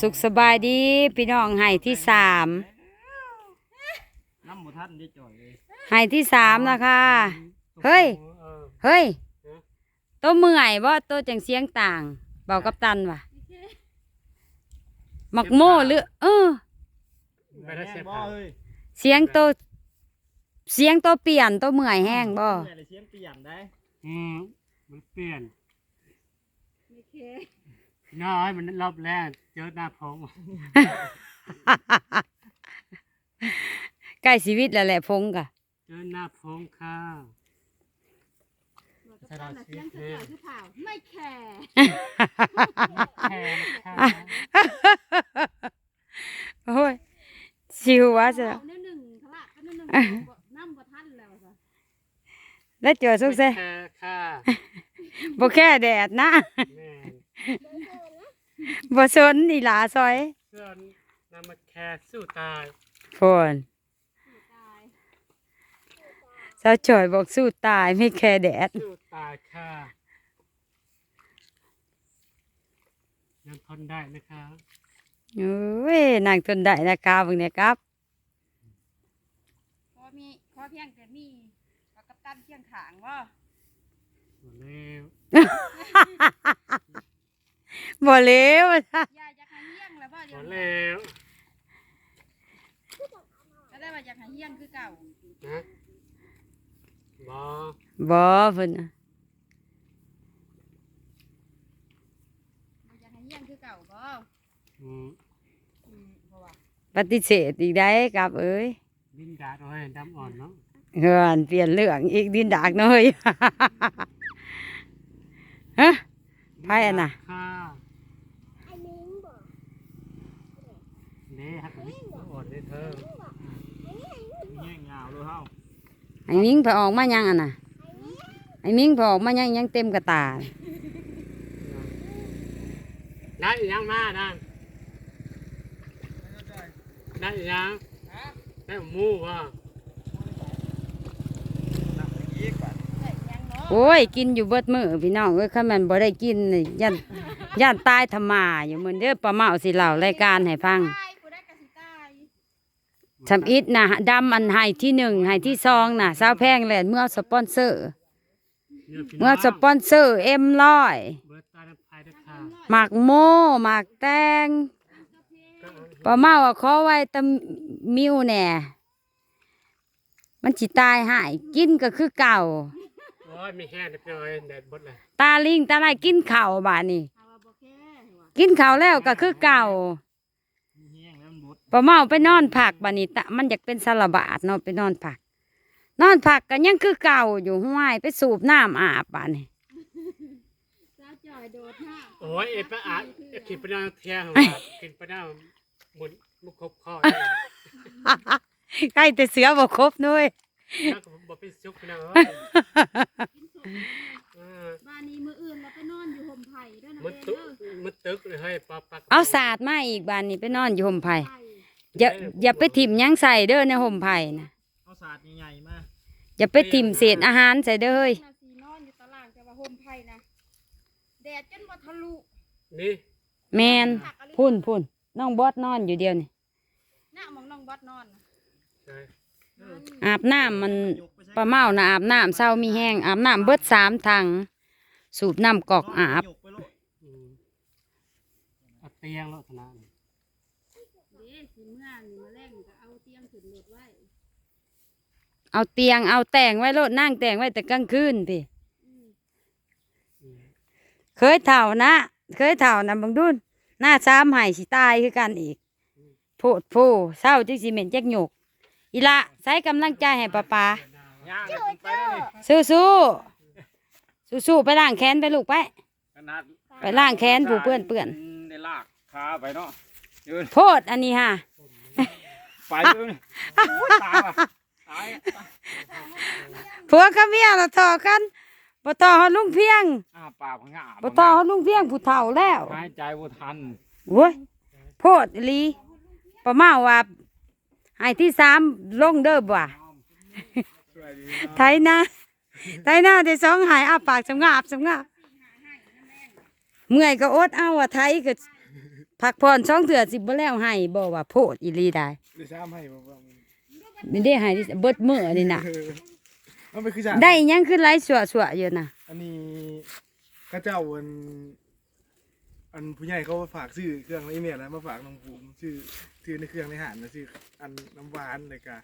สุขสบายดีพี่น้องไห้ที่สามน้ำหมูท่านได้จ่อยเลยไห้ที่สามนะคะ เฮ้ยเออเฮ้ยตัวเมื่อยบ่ตัวจังเสียงต่างเบากับตันว่ะมักโม่หรือเออไม่ได้เสียบ่ผ่าเอ้ยเสียงตัวเสียงตัวเปลี่ยนตัวเมื่อยแห้งบ่เมื่อยเลยเสียงเปลี่ยนได้อืมมันเปลี่ยน น้อยมันรอบแรกเจอหน้าพงใกล้ชีวิตแล้วแหละพงกะเจอหน้าพงค่ะบอกกับตั้นน่ะเสียงเสือคือเผาไม่แคร์แค่ค่ะโอ้ยชิววะจ้ะเอาแนวหนึ่งทะละก็แนวหนึ่งบ่น้ำบ่ทันแล้วจ้ะแล้วเจอสุกเซแค่ค่ะบ่แค่แดดนะแม่ บ่สนอีหลาซอยเพื่อนนำมาแค่สู้ตายฝนตายสาวจอยบอกสู้ตายไม่แค่แดด สู้ตายค่ะยังทนได้นะคะโอ้ยนางทนได้นะครับเบิ่งเนี่ยครับ พอมีพอเพียงแต่มีบอกกับตั้นเที่ยงขางว่าหมดแล้ว บ่เลวยายอยากให้เฮี้ยงแล้วว่าหเดี๋มยวดแล้วก็ได้ว่าอยากให้เฮี้ยงคือเก่านะบอบ่เพิ่นน่ะอยากให้เฮี้ยงคือเก่าบ่อืมอืมเพราะว่าปฏิเสธอีกได้ครับเอ้ยดินดาดเอาให้ดำอ่อนเนาะเฮือนเปลี่ยนเรื่องอีกดินดากน้อย ฮะไพ่อันน่ะค่ะนี่ฮักนี่อ่อนเลยเธอมีแห้งยาวเลยเฮาไอ้มิงไปออกมายังอะน่ะไอ้มิงไปออกมายังยังเต็มกระตาได้อีกยังมานั่นได้อีกยังได้หมูว่ะนับอีกก่อนได้ยังเนาะโอ้ยกินอยู่เบิดมื้อพี่น้องเอ้ยคันแม่นบ่ได้กินนี่ยันยันตายธรรมาอยู่มื้อเด้อป้าเมาสิเล่ารายการให้ฟัง ตายกูได้กะสิตาย ทำอิฐนะดำอันให้ที่หนึ่งให้ที่สองนะสาวแพงแหละเมื่อสปอนเซอร์ เมื่อสปอนเซอร์เอ็มร้อยเบิร์ตตาน้ำพายด้วยค่ะหมักโมหมักแตงป้าเมาอะขอไว้ตะมิวแหน่ มันจิตายหายกินก็คือเก่าโอ้ยมีแห้งเรียบร้อยแดดบดเลยตาลิงตาลายกินข้าวบาดนี่เอาว่าบ่แค่ว่ะกินข้าวแล้วก็คือเก่ามีแห้ งแล้วมันบดป้าเมาไปนอนผักบาดนี้ตะมันอยากเป็นสารบาดเนาะไปนอนผัก นอนผักก็ยังคือเก่าอยู่ห้วยไปสูบน้ำอาบบาดนี่สาวจ่อยโดดห้าโอ้ยเอ็ดปะอาดกินปะน้ำเทียงว่ากินปะน้ำหมุนมุกครบข้อใกล้แต่เสือบ่ครบด้วยแล้วก็บอกเป็นซุกปะน้ำกินสมเออบ้านนี้มื้ออื่นเราไปนอนอยู่ห่มไผ่ด้วยนะมันเด้ตึกอมันตึกเลยเฮ้ยปลาปลาเอาศาสตร์มาอีกบานนี้ไปนอนอยู่ห่มไผ่ไผ่ อย่าอย่าไปถิ่มหยังใส่เด้อในห่มไผ่นะเอาศาสตร์ใหญ่ๆมาอย่าไปถิ่มเศษอาหารใส่เด้อเฮ้ยน่ะสินอนอยู่ตารางแต่ว่าห่มไผ่นะแดดจนบ่ทะลุนี่แมนพุ่นพุ่นน้องบอสนอนอยู่เดียวนี่น่ะมองน้องบอดนอนน่ะใช่อาบน้ำมันยกไปใช้ปลาเมานะอาบน้ำเศร้ามีแห้งอาบน้ำเบิดสามถังสูบน้ำกอกอาบ ยกไปโลดอืมเอาเตียงแล้วขนาดนี้ เด้สิเมื่อนี่มาแรงก็เอาเตียงขึ้นรถไว้เอาเตียงเอาแต่งไว้โลดนั่งแต่งไว้แต่กลางคืนพี่อืมอืมเคยเถ่านะ เคยเถ่านะบังดุนหน้าซ้ำใหายสิตายคือกันอีกโพดโพเศร้าจังสิเหม็นแจ๊กหยกอีละใส่กำลังใจให้ป้าปาย่างกันไปได้เลยสู้สู้สู้สู้ๆไปล้างแค้นไปลูกไป ขนาดไปล้างแค้นผู้เปื้อนเปื้อนได้ลากขาไปเนาะยืน โพดอันนี้ฮะไปเลยโอ้ยตายว่ะตายผัวกับเมียเราต่อกันบ่ต่อเฮาลุงเพียงอ้าปากพังงาบ่ต่อเฮาลุงเพียงผู้เฒ่าแล้วหายใจบ่ทันโว้ยโพดอีหลีประมาณว่าให้ที่สามลงเด้อบ่ะช่วยดีไทยนะไทยนะได้สองหายอาปากสงาบสงาบเมื่อยก็อดเอาอะไทยก็ไผ พักผ่อนช่องเถื่อสิบ่แล้วให้บ่ว่าโพดอีหลีได้เดี๋ยวซ้ำให้บ่บ่ไม่ได้ให้เบิดมื้อนี่น่ะเออมันเป็นคือจ้าได้อิหยังขึ้นไลฟ์สวๆอยู่น่ะ อันนี้ข้าเจ้าอันอันผู้ใหญ่เขาฝากซื้อเครื่องนี้เนี่ยแล้วมาฝากน้องภูมิชื่อชื่อในเครื่องในหานนะชื่ออันน้ำหวานเลยกะ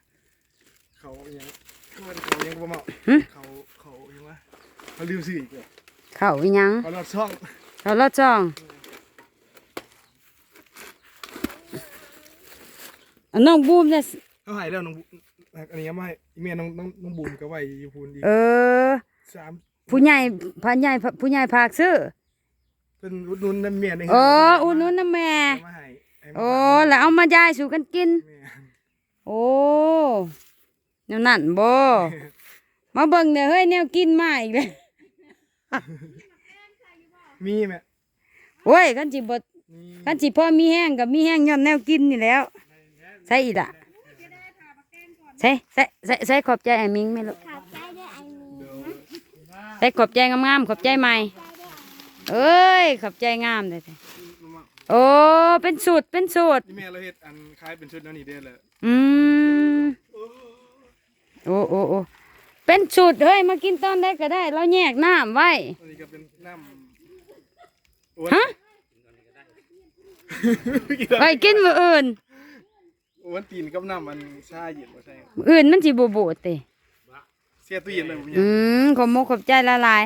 เขายังเขาเขายังบ่เมาหึ เขาเขายังวะเขาลืมซื้ออีกเลยเข้าอีหยังเขาลอดช่องเขาละจ้อง นน้องบูมเนี่ยเขาหายแล้วน้องบูอันนี้ยังไม่อีเมียน้องน้องน้องบูมก็ไว้อยู่พูนอีกเออสามผู้ใหญ่ผู้ใหญ่ผู้ใหญ่ภาคซื้อเป็นอุดหนุนน้ำเมียในโอ้อุ่นนู้นนะแม่เอามาให้ให้มาโอ้แล้วเอามายายสู่กันกินแม่โอ้แนวนั่นบ่มาเบิ่งเด้อเฮ้ยแนวกินมาอีกเลยมีแม่โอ้ยกันสิบ่มีกันสิพ่อมีแห้งกับมีแห้งย้อนแนวกินนี่แหล้ว ใส่อีกละใส่ใส่ใส่ใส่ขอบใจไอ้มิงไหมลูกขอบใจด้วยไอ้มีเดี๋ยวใส่ขอบใจงามๆขอบใจใหม่เอ้ยขอบใจงามเลยโอ้เป็นสูตรเป็นสูตรอีเมียเราเฮ็ดอันคล้ายเป็นชุดนั่นนี่เด้อเลยอืมโอ้โอ้โอ้เป็นสูตรเฮ้ยมากินตอนได้ก็ได้ เราแยกน้ำไว้อันนี้ก็เป็นน้ำโอ้ยฮะไปกินมื้ออื่น โอ้ยตีนกับน้ำมันชาเย็นมาใช่มื้ออื่นมันสิบ่โบดเตเสียตู้เย็นเลยผมอืมขอบมกขอบใจละลาย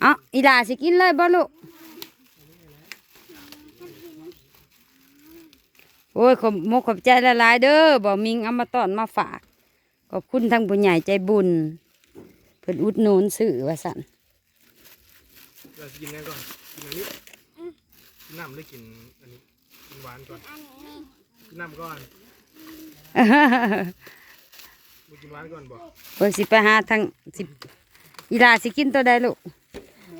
เอาอีหลาสิกินเลยบ่ลูกโอ้ยขอบมกขอบใจละลายเด้อบ่มิงเอามาตอนมาฝาก ขอบคุณทั้งผู้ใหญ่ใจบุญเพิ่นอุดหนุนซื้อว่าสั่น เราจะกินนั่นก่อนกินอันนี้กิ น้ำหรือกินอันนี้กินหวานก่อนกินน้ำก่อนมึงกินหวานก่อนบอกเพิ่นสิไปหาทางสิอีหลาสิกินตัวใดลูก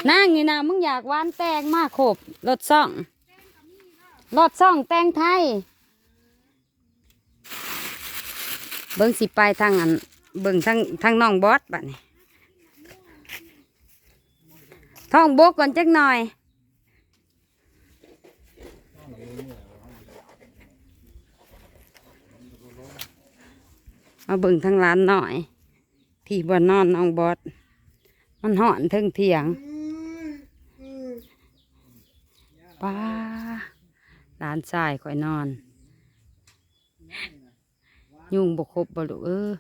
นางนี่นะมึงอยากหวานแตงมากขบรถซ่องรถซ่องแตงไทย เบิ่งสิไปทางอันเบิ่งทางทางน้องบอสบัดนี้ท่องโบกก่อนจักหน่อย มาเบิ่งทางร้านหน่อยที่บ่นอนน้องบอสมันห่อนเทึงเถียงป้าร้านชายคอยนอน ยุงบกครบบลูกเออ